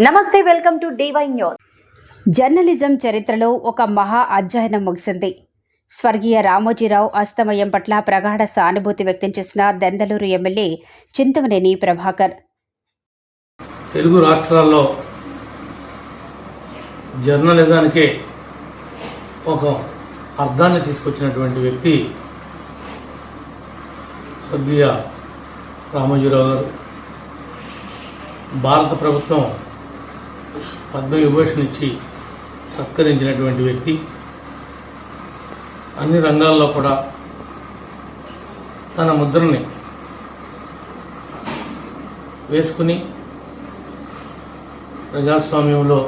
నమస్తే welcome to D Y news journalism చరిత్రలో ఒక మహా అధ్యయనం ముగిసింది. స్వర్గీయ రామోజీరావు అస్తమయం పట్ల ప్రగాఢ సానుభూతి వ్యక్తం చేసిన దెందలూరు ఎమ్మెల్యే చింతమనేని ప్రభాకర్. తెలుగు రాష్ట్రాల్లో జర్నలిజానికే ఒక అర్థాన్ని తీసుకొచ్చినటువంటి వ్యక్తి స్వర్గీయ రామోజీరావు గారు. భారత ప్రభుత్వం పద్మవిభూషణ్ ఇచ్చి సత్కరించినటువంటి వ్యక్తి. అన్ని రంగాల్లో కూడా తన ముద్రని వేసుకుని ప్రజాస్వామ్యంలో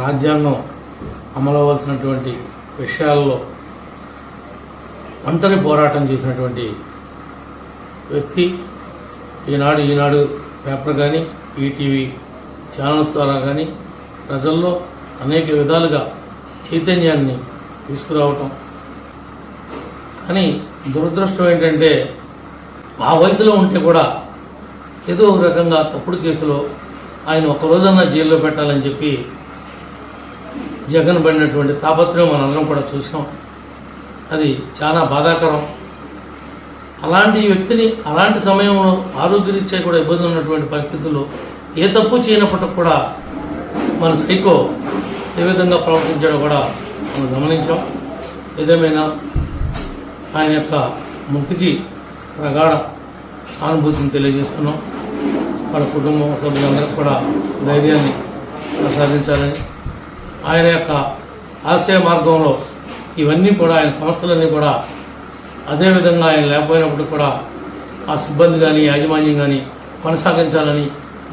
రాజ్యాంగం అమలవలసినటువంటి విషయాల్లో ఒంటరి పోరాటం చేసినటువంటి వ్యక్తి. ఈనాడు ఈనాడు పేపర్ కానీ ఈటీవీ ఛానల్స్ ద్వారా కానీ ప్రజల్లో అనేక విధాలుగా చైతన్యాన్ని తీసుకురావటం. కానీ దురదృష్టం ఏంటంటే ఆ వయసులో ఉంటే కూడా ఏదో ఒక రకంగా తప్పుడు కేసులో ఆయన ఒక రోజన్నా జైల్లో పెట్టాలని చెప్పి జగన్ పడినటువంటి తాపత్రయం మనందరం కూడా చూసాం. అది చాలా బాధాకరం. అలాంటి వ్యక్తిని అలాంటి సమయంలో ఆరోగ్యరీత్యా కూడా ఇబ్బంది ఉన్నటువంటి పరిస్థితుల్లో ఏ తప్పు చేయనప్పటికి కూడా మన సైకో ఏ విధంగా ప్రవర్తించాడో కూడా మనం గమనించాం. ఏదేమైనా ఆయన యొక్క మృతికి ప్రగాఢ సానుభూతిని తెలియజేస్తున్నాం. వాళ్ళ కుటుంబం సభ్యులందరికీ కూడా ధైర్యాన్ని ప్రసాదించాలని. ఆయన యొక్క ఆశయ మార్గంలో ఇవన్నీ కూడా ఆయన సంస్థలన్నీ కూడా అదేవిధంగా ఆయన లేకపోయినప్పుడు కూడా ఆ సిబ్బంది కానీ యాజమాన్యం కానీ కొనసాగించాలని